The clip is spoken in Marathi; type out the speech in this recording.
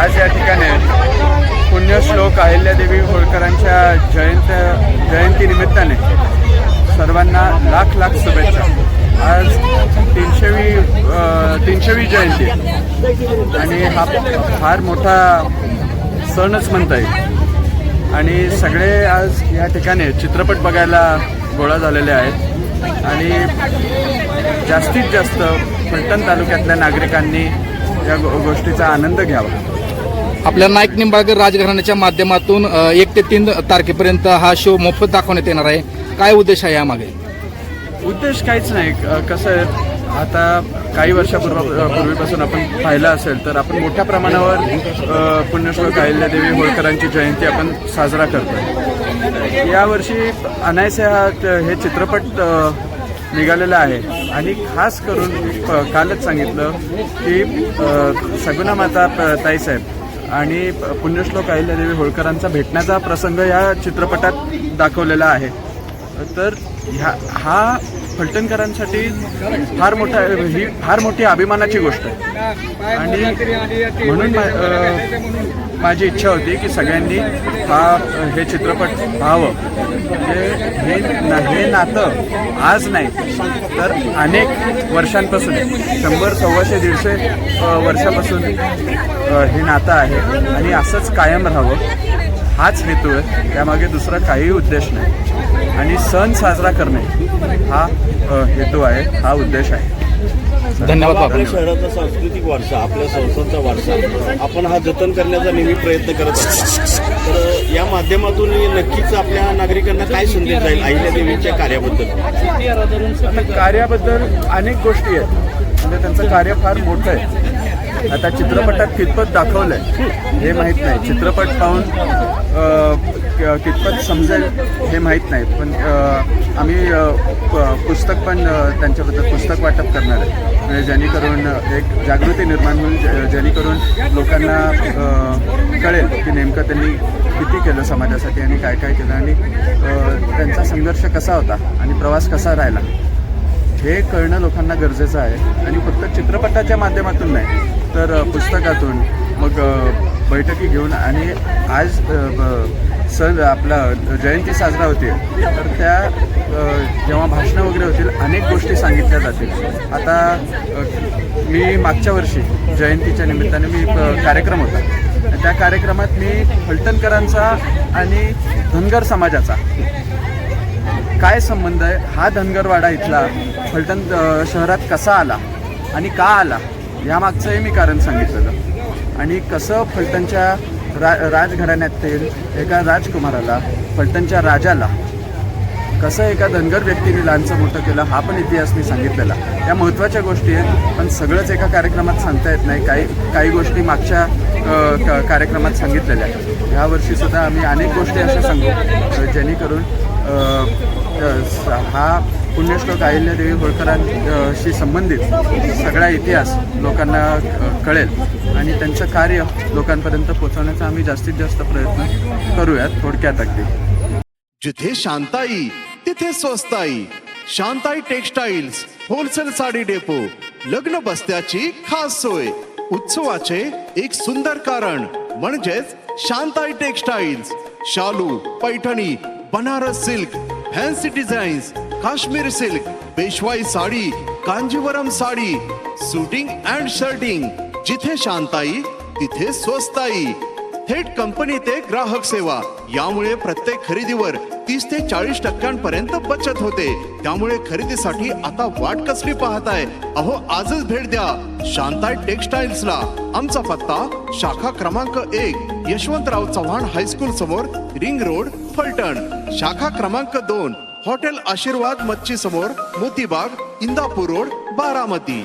आज या ठिकाणी पुण्यश्लोक अहिल्यादेवी होळकरांच्या जयंत जयंतीनिमित्ताने सर्वांना लाख लाख शुभेच्छा. आज तीनशेवी तीनशेवी जयंती आणि हा फार मोठा सणच म्हणता येईल. आणि सगळे आज या ठिकाणी चित्रपट बघायला गोळा झालेले आहेत. आणि जास्तीत जास्त फलटण तालुक्यातल्या नागरिकांनी या गो गोष्टीचा आनंद घ्यावा. आपल्या नाईक निंबाळकर राजघराण्याच्या माध्यमातून एक ते तीन तारखेपर्यंत हा शो मोफत दाखवण्यात येणार आहे. काय उद्देश आहे यामागे? उद्देश काहीच नाही. कसं आहे आता काही वर्षापूर्व पूर्वीपासून आपण पाहिलं असेल तर आपण मोठ्या प्रमाणावर पुण्यश्लोक अहिल्यादेवी होळकरांची जयंती आपण साजरा करतो यावर्षी अनायसे हा हे चित्रपट निघालेला आहे. आणि खास करून प- कालच सांगितलं की सगुना सगुणा माता ताईसाहेब आणि प- पुण्यश्लोक अहिल्यादेवी होळकरांचा भेटण्याचा प्रसंग या चित्रपटात दाखवलेला आहे. तर ह्या हा फलटणकरांसाठी फार मोठा ही फार मोठी अभिमानाची गोष्ट आहे. आणि म्हणून माझी इच्छा होती की सगळ्यांनी हा हे चित्रपट पाहावं. म्हणजे हे हे नातं आज नाही तर अनेक वर्षांपासून शंभर सव्वाशे दीडशे वर्षापासून हे नातं आहे. आणि असंच कायम राहावं. हाच हेतू आहे. त्यामागे दुसरा काही उद्देश नाही. आणि सण साजरा करणे हा हेतू आहे. हा उद्देश आहे. धन्यवाद आपल्या शहराचा सांस्कृतिक वारसा आपल्या संस्थांचा वारसा आपण हा जतन करण्याचा नेहमी प्रयत्न करत असतो. तर या माध्यमातून नक्कीच आपल्या नागरिकांना काय संदेश जाईल अहिल्या देवीच्या कार्याबद्दल? कार्याबद्दल अनेक गोष्टी आहेत. म्हणजे त्यांचं कार्य फार मोठं आहे. आता चित्रपटात कितपत दाखवलं आहे हे माहीत नाही. चित्रपट पाहून कितपत समजेल हे माहीत नाही. पण आम्ही प- पुस्तक पण त्यांच्याबद्दल पुस्तक वाटप करणार आहे. म्हणजे जेणेकरून एक जागृती निर्माण होईल जेणेकरून लोकांना कळेल की नेमकं त्यांनी किती केलं समाजासाठी आणि काय काय केलं. आणि त्यांचा संघर्ष कसा होता आणि प्रवास कसा राहिला. हे कळणं लोकांना गरजेचं आहे. आणि फक्त चित्रपटाच्या माध्यमातून नाही तर पुस्तकातून. मग बैठकी घेऊन आणि आज ब- सण आपला जयंती साजरा होते. तर त्या जेव्हा भाषणं वगैरे होतील अनेक गोष्टी सांगितल्या जातील. आता मी मागच्या वर्षी जयंतीच्या निमित्ताने मी कार्यक्रम होता. त्या कार्यक्रमात मी फलटणकरांचा आणि धनगर समाजाचा काय संबंध आहे? हा धनगरवाडा इथला फलटण शहरात कसा आला आणि का आला? यामागचंही मी कारण सांगितलेलं. आणि कसं फलटणच्या रा राजघराण्यातील एका राजकुमाराला फलटणच्या राजाला कसं एका धनगर व्यक्तीने लहानचं मोठं केलं हा पण इतिहास मी सांगितलेला. या महत्त्वाच्या गोष्टी आहेत पण सगळंच एका कार्यक्रमात सांगता येत नाही. काही काही गोष्टी मागच्या का कार्यक्रमात सांगितलेल्या आहेत. ह्यावर्षीसुद्धा आम्ही अनेक गोष्टी अशा सांगू जेणेकरून हा पुण्यश्लोक अहिल्यादेवी होळकरांशी संबंधित सगळा इतिहास लोकांना कळेल. आणि त्यांचं कार्य लोकांपर्यंत पोहोचवण्याचा आम्ही जास्तीत जास्त प्रयत्न करूयात थोडक्यात अगदी. जिथे शांताई तिथे स्वस्ताई. Shantai textiles wholesale sari depot लग्न बस्त्याची खास सोय. उत्सवाचे एक सुंदर कारण म्हणजेच शांताई टेक्सटाईल्स शालू Paithani Banaras silk. Fancy designs Kashmir silk पेशवाई sari Kanjeevaram sari suiting and shirting जिथे शांताई तिथे स्वस्ताई. थेट कंपनी ते ग्राहक सेवा. यामुळे प्रत्येक खरेदीवर तीस ते चाळीस टक्क्यांपर्यंत बचत होते. त्यामुळे खरेदीसाठी आता वाट कसली पाहताय? अहो आजच भेट द्या. शांताय टेक्सटाईल्स ला आमचा पत्ता शाखा क्रमांक एक यशवंतराव चव्हाण हायस्कूल समोर रिंग रोड पलटण शाखा क्रमांक दोन हॉटेल आशीर्वाद मच्छी समोर मोतीबाग इंदापूर रोड बारामती.